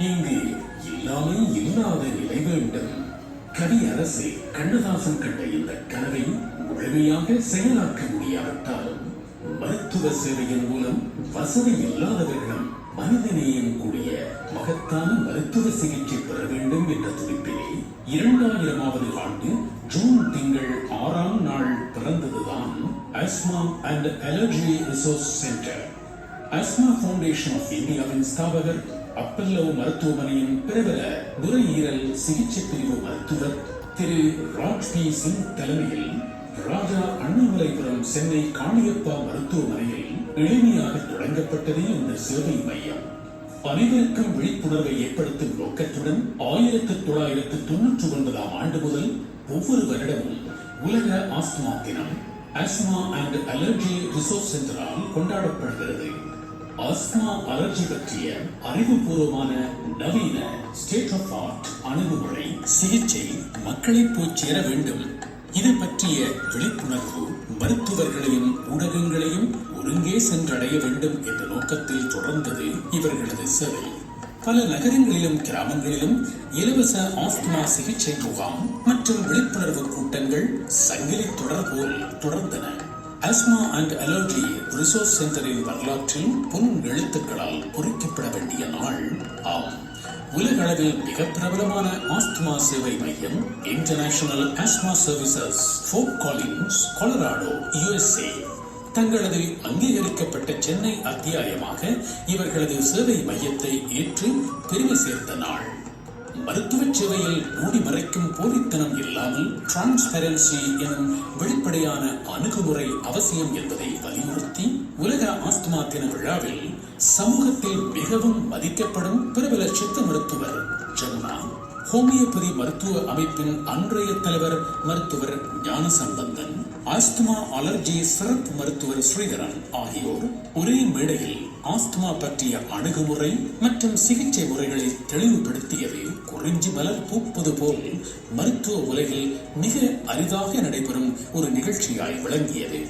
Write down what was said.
இங்கு எல்லாமே இல்லாத நிலை வேண்டும். கவி அரசு கண்ணதாசன் கண்ட இந்த கனவை முழுமையாக செயலாக்க முடியாவிட்டாலும் மருத்துவ சேவையின் மூலம் வசதி இல்லாதவர்களும் மனிதநேயம் கூடிய மகத்தான மருத்துவ சிகிச்சை பெற வேண்டும் என்ற துடிப்பிலே இரண்டாயிரமாவது ஆண்டு ஜூன் திங்கள் ஆறாம் நாள் பிறந்ததுதான் asthma and allergy resource centre asthma foundation of இந்தியாவின் ஸ்தாபகர் அப்பல்லோ மருத்துவமனையின் பிரபல நுரையீரல் சிகிச்சை பிரிவு மருத்துவர் திரு ராஜ் பி சிங் தலைமையில் ராஜா அண்ணாமலைபுரம் சென்னை காளியப்பா மருத்துவமனையில் எளிமையாக தொடங்கப்பட்டதே இந்த சேவை மையம். அனைவருக்கும் விழிப்புணர்வை ஏற்படுத்தும் நோக்கத்துடன் ஆயிரத்தி தொள்ளாயிரத்து தொன்னூற்றி ஒன்பதாம் ஆண்டு முதல் ஒவ்வொரு வருடமும் உலக ஆஸ்துமா தினம் ஆஸ்மா அண்ட் அலர்ஜி ரிசோர்ஸ் சென்டரால் கொண்டாடப்படுகிறது. அஸ்மா அலர்ஜி பற்றிய அறிவுபூர்வமான நவீன ஸ்டேட் ஆஃப் ஆர்ட் அணுகுமுறை சிகிச்சை மக்களை போய் சேர வேண்டும். இது பற்றிய விழிப்புணர்வு மருத்துவர்களையும் ஊடகங்களையும் ஒருங்கே சென்றடைய வேண்டும் என்ற நோக்கத்தில் தொடர்ந்தது இவர்களது சேவை. பல நகரங்களிலும் கிராமங்களிலும் இலவச ஆஸ்துமா சிகிச்சை முகாம் மற்றும் விழிப்புணர்வு கூட்டங்கள் சங்கிலி தொடர் போல் தொடர்ந்தன. ஆஸ்மா அண்ட் அலர்ஜி ரிசோர்ஸ் சென்டரின் வரலாற்றில் பொன் எழுத்துக்களால் பொறிக்கப்பட வேண்டிய நாள் ஆம். உலக அளவில் மிக பிரபலமான ஆஸ்துமா சேவை மையம் international asthma services Fort Collins Colorado USA தங்களது அங்கீகரிக்கப்பட்ட சென்னை அத்தியாயமாக இவர்களது சேவை மையத்தை ஏற்று பெருமை சேர்த்த நாள். மருத்துவ சேவையில் மூடி மறைக்கும் போலித்தனம் இல்லாமல் டிரான்ஸ்பெரன்சி எனும் வெளிப்படையான அணுகுமுறை அவசியம் என்பதை வலியுறுத்தி உலக ஆஸ்துமா தின விழாவில் சமூகத்தில் மிகவும் மதிக்கப்படும் பிரபல சித்த மருத்துவர் ஜமுனா ஹோமியோபதி மருத்துவ அமைப்பின் அன்றைய தலைவர் மருத்துவர் ஞானசம்பந்தன். ஆஸ்துமா அலர்ஜி சிறப்பு மருத்துவர் ஸ்ரீதரன் ஆகியோர் ஒரே மேடையில் ஆஸ்துமா பற்றிய அணுகுமுறை மற்றும் சிகிச்சை முறைகளை தெளிவுபடுத்தியது குறிஞ்சி மலர் பூப்பது போல் மருத்துவ உலகில் மிக அரிதாக நடைபெறும் ஒரு நிகழ்ச்சியாய் விளங்கியது.